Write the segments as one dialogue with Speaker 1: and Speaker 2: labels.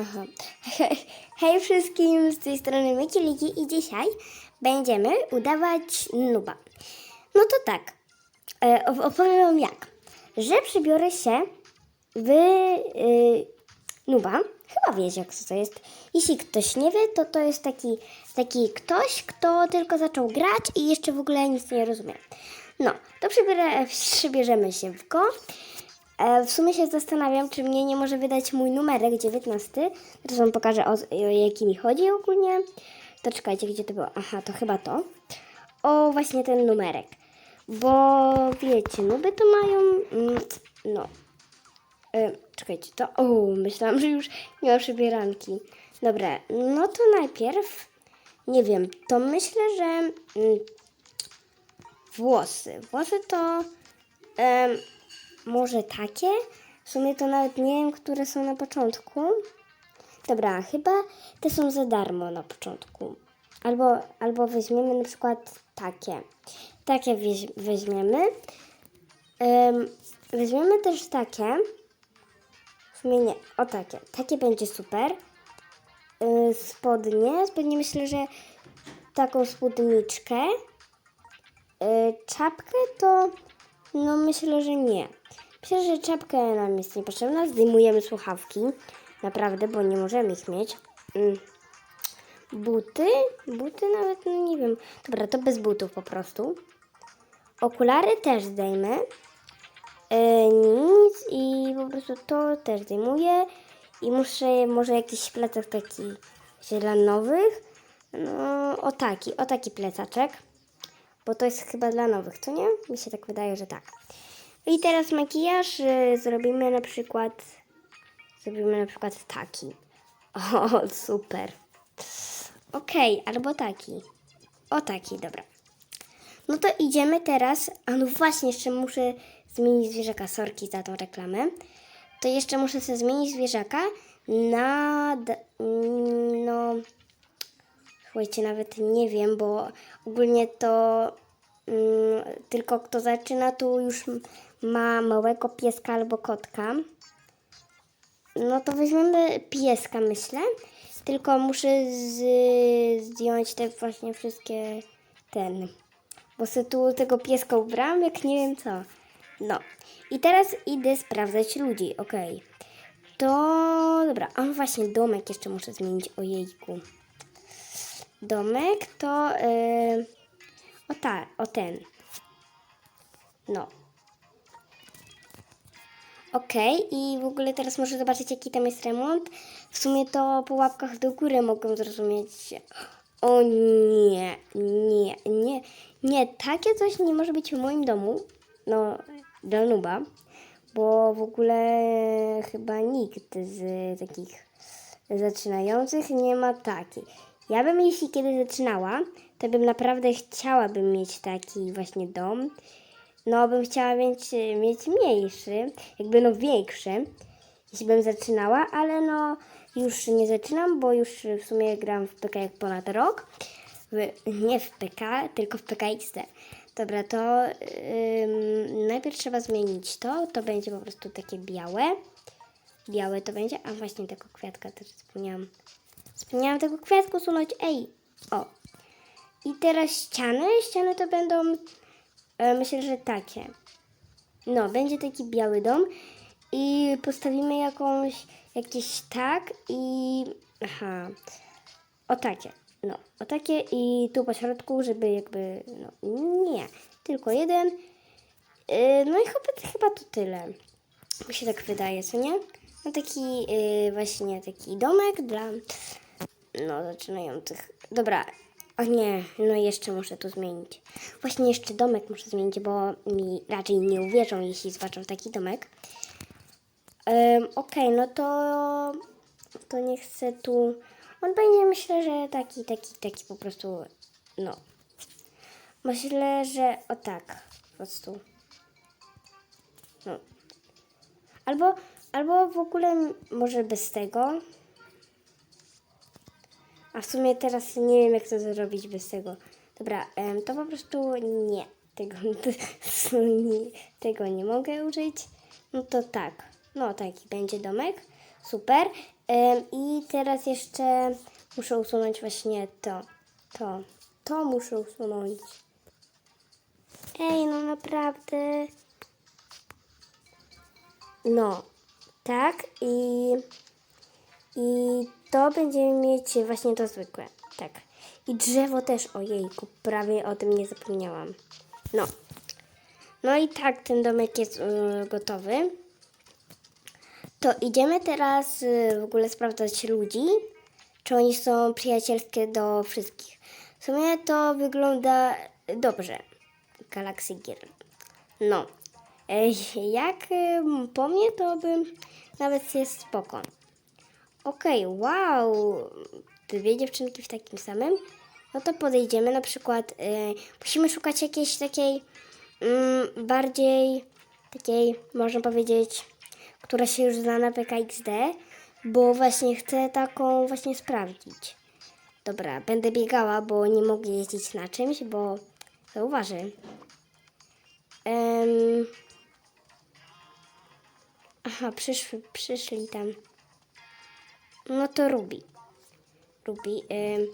Speaker 1: Aha. Hej wszystkim, z tej strony Mikiliki i dzisiaj będziemy udawać nuba. No to tak, e, op- opowiem wam jak. Że przybiorę się w y, nuba. Chyba wiecie jak to jest. Jeśli ktoś nie wie, to to jest taki, taki ktoś, kto tylko zaczął grać i jeszcze w ogóle nic nie rozumie. No, to przybierze, przybierzemy się w go. E, W sumie się zastanawiam, czy mnie nie może wydać mój numerek 19. Teraz wam pokażę o, o jaki mi chodzi ogólnie. To czekajcie, gdzie to było? Aha, to chyba to. O, właśnie ten numerek. Bo wiecie, nuby to mają. Mm, no. E, czekajcie, to. O, myślałam, że już nie ma przybieranki. Dobra, no to najpierw. Nie wiem, to myślę, że. Mm, włosy. Włosy to. em, może takie? W sumie to nawet nie wiem, które są na początku. Dobra, chyba te są za darmo na początku. Albo, albo weźmiemy na przykład takie. Takie weź, weźmiemy. Em, weźmiemy też takie. W sumie nie, o takie. Takie będzie super. Y, spodnie. Spodnie myślę, że taką spódniczkę. Y, czapkę to no myślę, że nie. Myślę, że czapka nam jest niepotrzebna. Zdejmujemy słuchawki. Naprawdę, bo nie możemy ich mieć. Mm. Buty? Buty nawet, no nie wiem. Dobra, to bez butów po prostu. Okulary też zdejmę. E, nic i po prostu to też zdejmuję. I muszę może jakiś plecak taki się dla nowych. No, o taki, o taki plecaczek. Bo to jest chyba dla nowych, co nie? Mi się tak wydaje, że tak. I teraz makijaż y, zrobimy na przykład. Zrobimy na przykład taki. O, super. Okej, albo taki. O taki, dobra. No to idziemy teraz. A no właśnie, jeszcze muszę zmienić zwierzaka. Sorki za tą reklamę. To jeszcze muszę sobie zmienić zwierzaka na. mm, No. Słuchajcie, nawet nie wiem, bo ogólnie to mm, tylko kto zaczyna, to już ma małego pieska albo kotka. No to weźmiemy pieska, myślę. Tylko muszę z, zdjąć te właśnie wszystkie ten. Bo sobie tu tego pieska ubrałam, jak nie wiem co. No. I teraz idę sprawdzać ludzi, okej. To dobra, a właśnie domek jeszcze muszę zmienić, ojejku domek, to yy, o, ta, o ten. No. Okej, i w ogóle teraz muszę zobaczyć, jaki tam jest remont. W sumie to po łapkach do góry mogą zrozumieć. O nie, nie, nie, nie, takie coś nie może być w moim domu. No, dla nuba, bo w ogóle chyba nikt z takich zaczynających nie ma taki. Ja bym, jeśli kiedy zaczynała, to bym naprawdę chciałabym mieć taki właśnie dom. No, bym chciała mieć, mieć mniejszy, jakby no większy, jeśli bym zaczynała, ale no już nie zaczynam, bo już w sumie gram w PK jak ponad rok. W, nie w PK, tylko w PKXD. Dobra, to ym, najpierw trzeba zmienić to. To będzie po prostu takie białe. Białe to będzie, a właśnie tego kwiatka też zapomniałam. Zapomniałam tego kwiatku usunąć. Ej, o. I teraz ściany. Ściany to będą, myślę, że takie. No, będzie taki biały dom i postawimy jakąś, jakiś tak i, aha, o takie, no, o takie i tu po środku, żeby jakby, no, nie, tylko jeden. Yy, no i chyba, chyba to tyle. Mi się tak wydaje, co nie? No taki yy, właśnie taki domek dla no zaczynających. Dobra, o nie, no jeszcze muszę to zmienić. Właśnie jeszcze domek muszę zmienić, bo mi raczej nie uwierzą, jeśli zobaczą taki domek. Um, Okej, no to to nie chcę tu. On będzie myślę, że taki, taki, taki po prostu, no. Myślę, że o tak, po prostu. No. Albo, albo w ogóle może bez tego. A w sumie teraz nie wiem, jak to zrobić bez tego. Dobra, to po prostu nie. Tego, tego nie mogę użyć. No to tak. No taki będzie domek. Super. I teraz jeszcze muszę usunąć właśnie to. To. To muszę usunąć. Ej, no naprawdę. No, tak i, i to będziemy mieć właśnie to zwykłe, tak. I drzewo też, ojejku, prawie o tym nie zapomniałam. No, no i tak ten domek jest y, gotowy. To idziemy teraz y, w ogóle sprawdzać ludzi, czy oni są przyjacielskie do wszystkich. W sumie to wygląda dobrze. Galaxy Girl. No. Ej, Jak ym, po mnie, to bym nawet jest spoko. Okej, wow. Dwie dziewczynki w takim samym. No to podejdziemy na przykład. y, musimy szukać jakiejś takiej mm, bardziej takiej, można powiedzieć, która się już zna na PKXD, bo właśnie chcę taką właśnie sprawdzić. Dobra, będę biegała, bo nie mogę jeździć na czymś, bo zauważy. Em, Aha, przyszły, przyszli tam. No to Ruby. Ruby. Ym.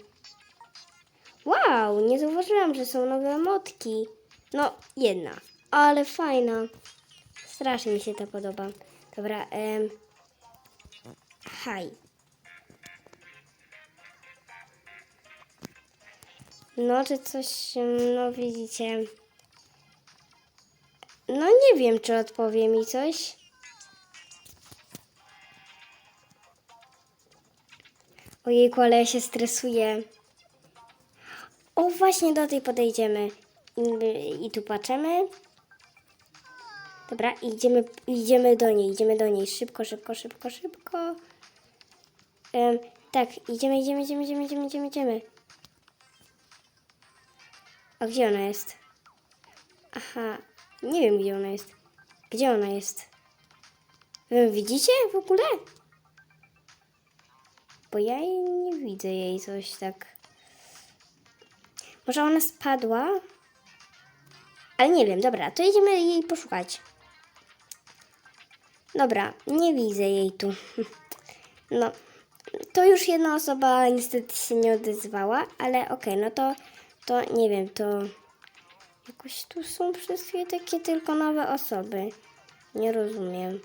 Speaker 1: Wow, nie zauważyłam, że są nowe emotki. No, jedna, ale fajna. Strasznie mi się to podoba. Dobra, ym. Haj. No, czy coś, no widzicie. No nie wiem, czy odpowie mi coś. Ojejku, ale ja się stresuję. O, właśnie do tej podejdziemy. I, i tu patrzymy. Dobra, idziemy, idziemy do niej, idziemy do niej. Szybko, szybko, szybko, szybko. Em, tak, idziemy, idziemy, idziemy, idziemy, idziemy, idziemy, idziemy. A gdzie ona jest? Aha, nie wiem gdzie ona jest. Gdzie ona jest? Widzicie w ogóle? Bo ja jej nie widzę jej coś tak. Może ona spadła? Ale nie wiem, dobra, to idziemy jej poszukać. Dobra, nie widzę jej tu. No, to już jedna osoba niestety się nie odezwała, ale okej, no to, to nie wiem, to jakoś tu są wszystkie takie tylko nowe osoby. Nie rozumiem.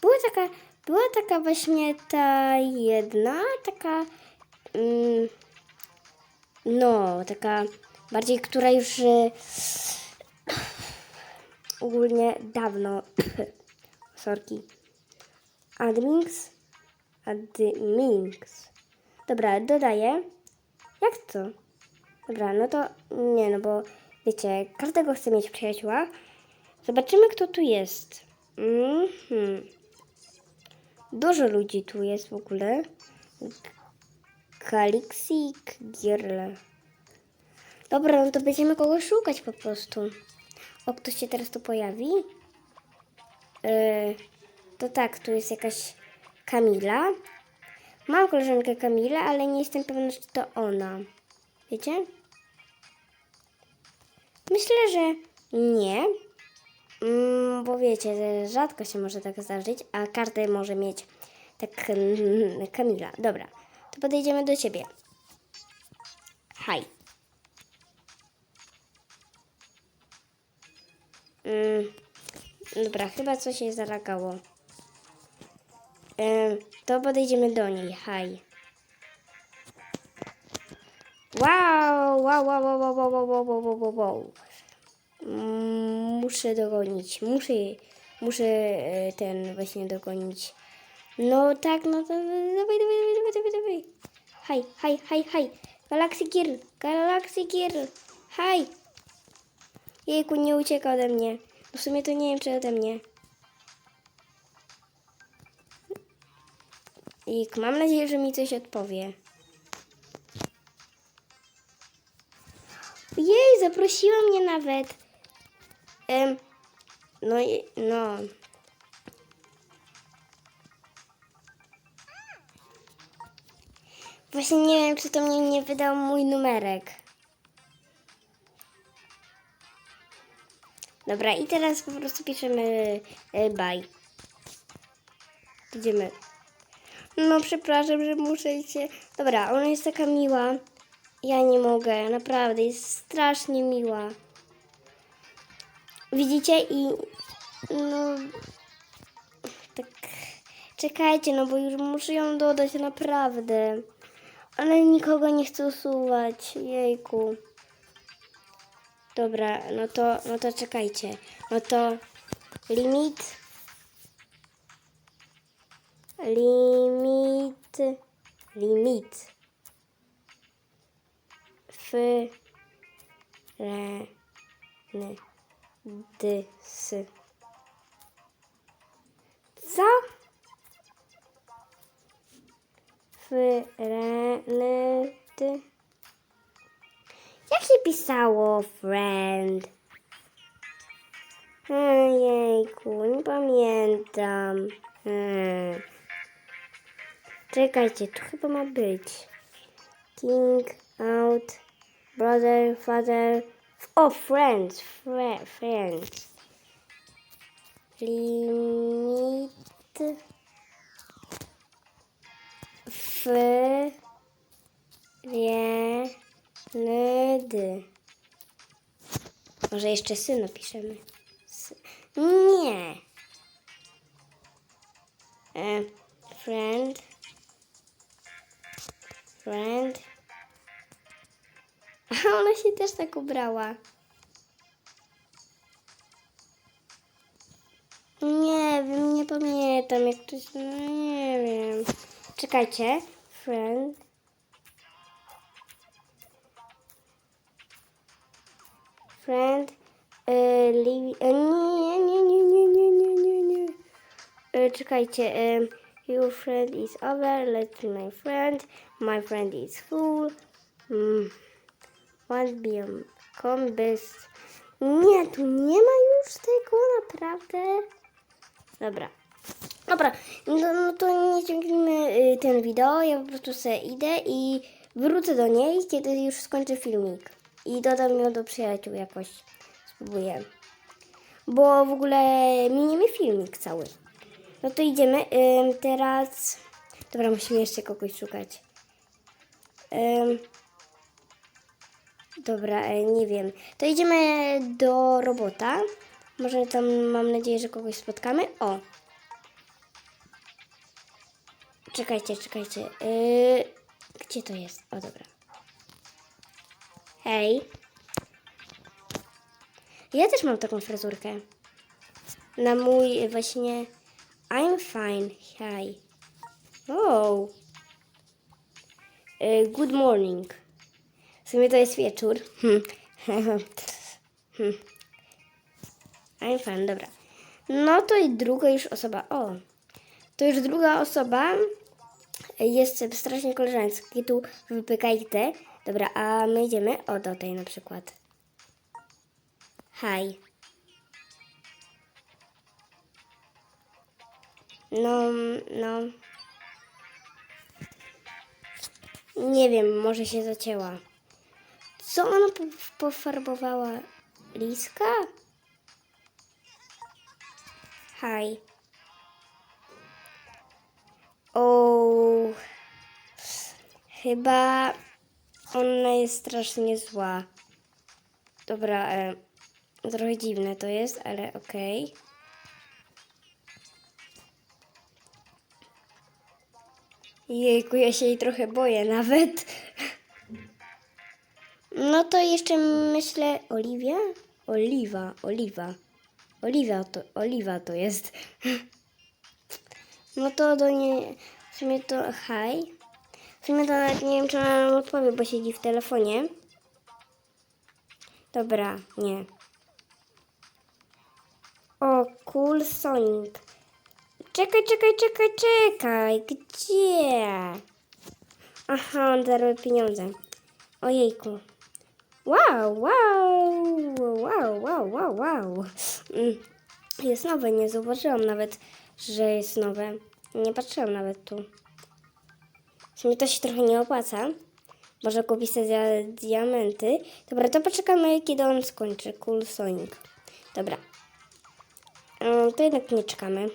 Speaker 1: Była taka, była taka właśnie ta jedna, taka, mm, no, taka bardziej, która już e, ogólnie dawno, sorki, admins, admins. Dobra, dodaję. Jak to? Dobra, no to nie, no bo wiecie, każdego chce mieć przyjacióła. Zobaczymy, kto tu jest. Mhm. Dużo ludzi tu jest w ogóle. Kalixik Girl. Dobra, no to będziemy kogoś szukać po prostu. O, ktoś się teraz tu pojawi? Yy, to tak, tu jest jakaś Kamila. Mam koleżankę Kamilę, ale nie jestem pewna, czy to ona. Wiecie? Myślę, że nie. Mm, bo wiecie, rzadko się może tak zdarzyć, a każdy może mieć tak mm, Kamila. Dobra, to podejdziemy do ciebie. Haj. Mm, dobra, chyba coś jej zaragało. Em, to podejdziemy do niej. Haj. Wow, wow, wow, wow, wow, wow, wow, wow, wow, wow, wow. Muszę dogonić, muszę, muszę e, ten właśnie dogonić. No tak, no to dawaj, dawaj, dawaj, dawaj, dawaj. Haj, haj, haj, haj. Galaxy Girl, Galaxy Girl, haj. Jejku, nie ucieka ode mnie. W sumie to nie wiem, czy ode mnie. I mam nadzieję, że mi coś odpowie. Jej, zaprosiła mnie nawet. No i, no. Właśnie nie wiem, czy to mnie nie wydał mój numerek. Dobra, i teraz po prostu piszemy e, bye. Idziemy. No przepraszam, że muszę się... Dobra, ona jest taka miła. Ja nie mogę, naprawdę, jest strasznie miła. Widzicie i... No... Tak... Czekajcie, no bo już muszę ją dodać, naprawdę. Ale nikogo nie chcę usuwać, jejku. Dobra, no to, no to czekajcie. No to limit. Limit. Limit. F. Re. N. D. S. Co? F. Re. N. D. Jak się pisało friend? Ojejku, nie pamiętam. Hmm. Czekajcie, tu chyba ma być. King, out, brother, father. O, friends, fre, friends. Limit. F. Rie. Nedy. Może jeszcze sy napiszemy. Sy. Nie. E, friend. Friend. A ona się też tak ubrała. Nie wiem, nie pamiętam jak to się... No nie wiem. Czekajcie. Friend. friend, li, e, nie, nie, nie, nie, nie, nie, nie, nie. E, czekajcie, your friend is over, let's my friend, my friend is full, mm, come best. Nie, tu nie ma już tego, naprawdę. Dobra. Dobra, no, no to nie ciągnijmy y, ten wideo, ja po prostu sobie idę i wrócę do niej, kiedy już skończę filmik. I dodam ją do przyjaciół jakoś. Spróbuję. Bo w ogóle miniemy filmik cały. No to idziemy. Ym, teraz... Dobra, musimy jeszcze kogoś szukać. Ym, dobra, e, nie wiem. To idziemy do robota. Może tam mam nadzieję, że kogoś spotkamy. O! Czekajcie, czekajcie. Yy, gdzie to jest? O, dobra. Hej. Ja też mam taką fryzurkę. Na mój właśnie I'm fine. Hi. Oh. Y, Good morning. Sumie to jest wieczór. Hmm. Hmm. I'm fine, dobra. No to i druga już osoba. O. To już druga osoba jest strasznie koleżeński. Tu wypykajcie. Dobra, a my idziemy o do tej na przykład. Hi. No, no. Nie wiem, może się zacięła. Co ona po- pofarbowała? Liska? Hi. O, chyba ona jest strasznie zła. Dobra, e, trochę dziwne to jest, ale okej. Jejku, ja się jej trochę boję nawet. No to jeszcze myślę, Oliwia? Oliwa, Oliwa. Oliwia to, Oliwa to jest. No to do niej, w sumie to haj. W sumie to nawet nie wiem, czy ona nam odpowie, bo siedzi w telefonie. Dobra, nie. O, cool Sonic. Czekaj, czekaj, czekaj, czekaj. Gdzie? Aha, on daruje pieniądze. Ojejku. Wow, wow, wow, wow, wow, wow. Mm, Jest nowe, nie zauważyłam nawet, że jest nowe. Nie patrzyłam nawet tu. W sumie to się trochę nie opłaca. Może kupić sobie dia- diamenty. Dobra, to poczekamy, kiedy on skończy. Cool Sonic. Dobra. Ym, To jednak nie czekamy.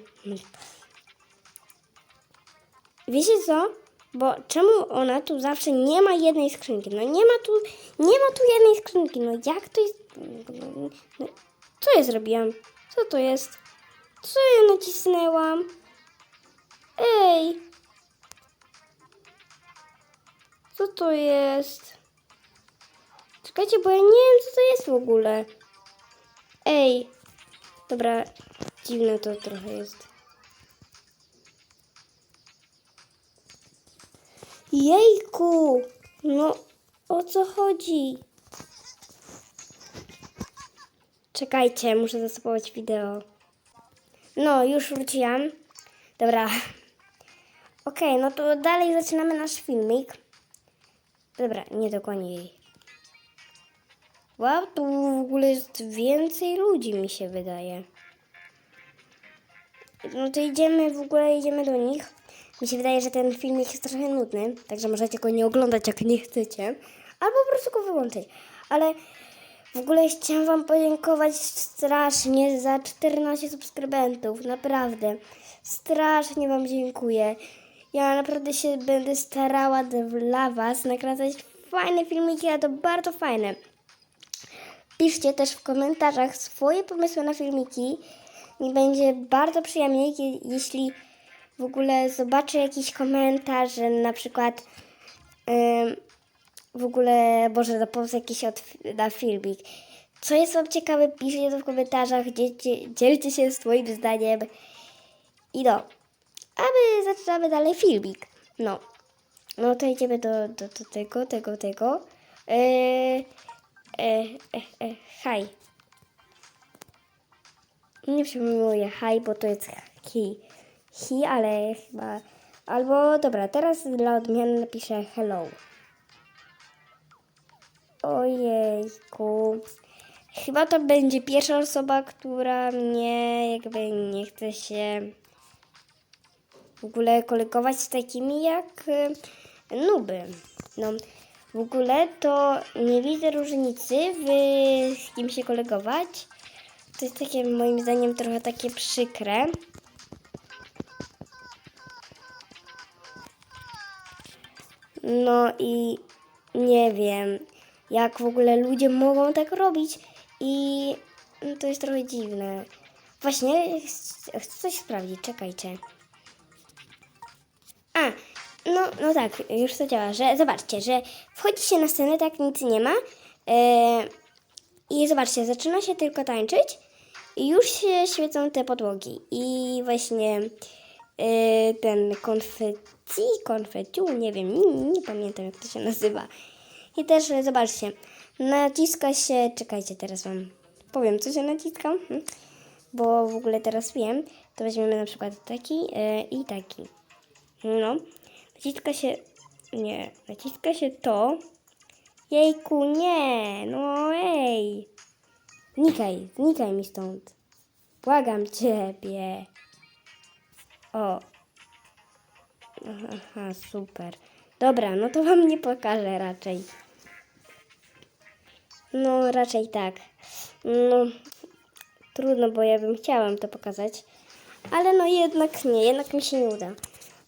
Speaker 1: wiecie co? Bo czemu ona tu zawsze nie ma jednej skrzynki? No nie ma tu, nie ma tu jednej skrzynki. No jak to jest? No, co ja zrobiłam? Co to jest? Co ja nacisnęłam? Ej! Co to jest? Czekajcie, bo ja nie wiem, co to jest w ogóle. Ej! Dobra, dziwne to trochę jest. Jejku! No, o co chodzi? Czekajcie, muszę zastopować wideo. No, już wróciłam. Dobra. Okej, no to dalej zaczynamy nasz filmik. Dobra, nie dokładnie jej. Wow, tu w ogóle jest więcej ludzi, mi się wydaje. No to idziemy, w ogóle idziemy do nich. Mi się wydaje, że ten filmik jest trochę nudny, także możecie go nie oglądać, jak nie chcecie. Albo po prostu go wyłączyć. Ale w ogóle chciałam Wam podziękować strasznie za 14 subskrybentów. Naprawdę. Strasznie Wam dziękuję. Ja naprawdę się będę starała dla Was nakręcać fajne filmiki, a to bardzo fajne. Piszcie też w komentarzach swoje pomysły na filmiki. Mi będzie bardzo przyjemnie, je- jeśli w ogóle zobaczę jakiś komentarz, że na przykład w ogóle, Boże, zapomnę jakiś od, na filmik. Co jest Wam ciekawe, piszcie to w komentarzach, dzielcie, dzielcie się swoim zdaniem. I no, a my zaczynamy dalej filmik. No, no to idziemy do, do, do tego, tego, tego. Eee, e, e, e, haj. Nie przyjmuję haj, bo to jest hi. Hi, ale chyba... Albo, dobra, teraz dla odmiany napiszę hello. Ojejku. Chyba to będzie pierwsza osoba, która mnie jakby nie chce się w ogóle kolegować z takimi jak y, nuby. No, w ogóle to nie widzę różnicy w z kim się kolegować. To jest takie moim zdaniem trochę takie przykre. No i nie wiem, jak w ogóle ludzie mogą tak robić i no, to jest trochę dziwne. Właśnie ch- chcę coś sprawdzić, czekajcie. A, no, no tak, już to działa, że zobaczcie, że wchodzi się na scenę, tak nic nie ma e, i zobaczcie, zaczyna się tylko tańczyć i już się świecą te podłogi i właśnie e, ten konfetti, konfeciu, nie wiem, nie, nie pamiętam jak to się nazywa. I też e, zobaczcie, naciska się, czekajcie, teraz wam powiem, co się naciska, hm, bo w ogóle teraz wiem, to weźmiemy na przykład taki e, i taki. No, naciska się, nie, naciska się to. Jejku, nie, no ej. Znikaj, znikaj mi stąd. Błagam ciebie. O. Aha, super. Dobra, no to wam nie pokażę raczej. No, raczej tak. No, trudno, bo ja bym chciała to pokazać. Ale no jednak nie, jednak mi się nie uda.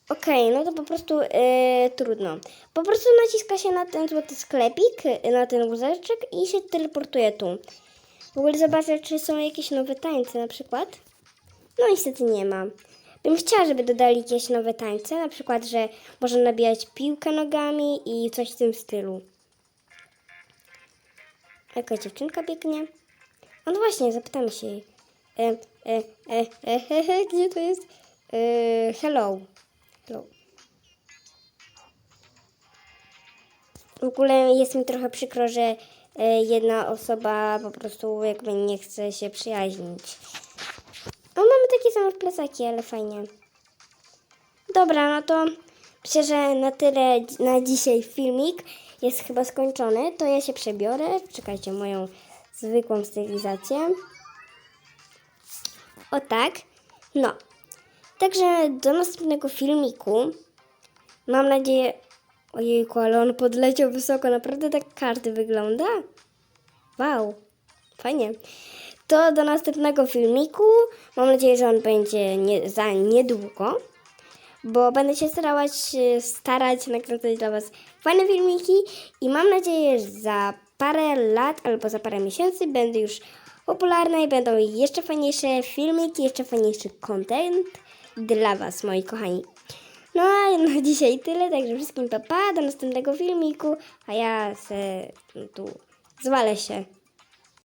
Speaker 1: Okej, no to po prostu e, trudno. Po prostu naciska się na ten złoty sklepik, e, na ten wózeczek i się teleportuje tu. W ogóle zobaczę, czy są jakieś nowe tańce na przykład. No niestety nie ma. Bym chciała, żeby dodali jakieś nowe tańce, na przykład, że można nabijać piłkę nogami i coś w tym stylu. Jaka dziewczynka biegnie? No właśnie, zapytamy się jej. E, e, e, e, he, he, gdzie to jest? E, hello. Hello. W ogóle jest mi trochę przykro, że e, jedna osoba po prostu jakby nie chce się przyjaźnić. Takie same plecaki, ale fajnie. Dobra, no to myślę, że na tyle na dzisiaj filmik jest chyba skończony. To ja się przebiorę. Czekajcie, moją zwykłą stylizację. O tak. No. Także do następnego filmiku. Mam nadzieję... Ojejku, ale on podleciał wysoko. Naprawdę tak każdy wygląda? Wow. Fajnie. To do następnego filmiku. Mam nadzieję, że on będzie nie, za niedługo. bo będę się starać, e, starać nakręcać dla Was fajne filmiki i mam nadzieję, że za parę lat albo za parę miesięcy będę już popularna i będą jeszcze fajniejsze filmiki, jeszcze fajniejszy content dla Was, moi kochani. No a na dzisiaj tyle, także wszystkim pa, pa do następnego filmiku, a ja se tu zwalę się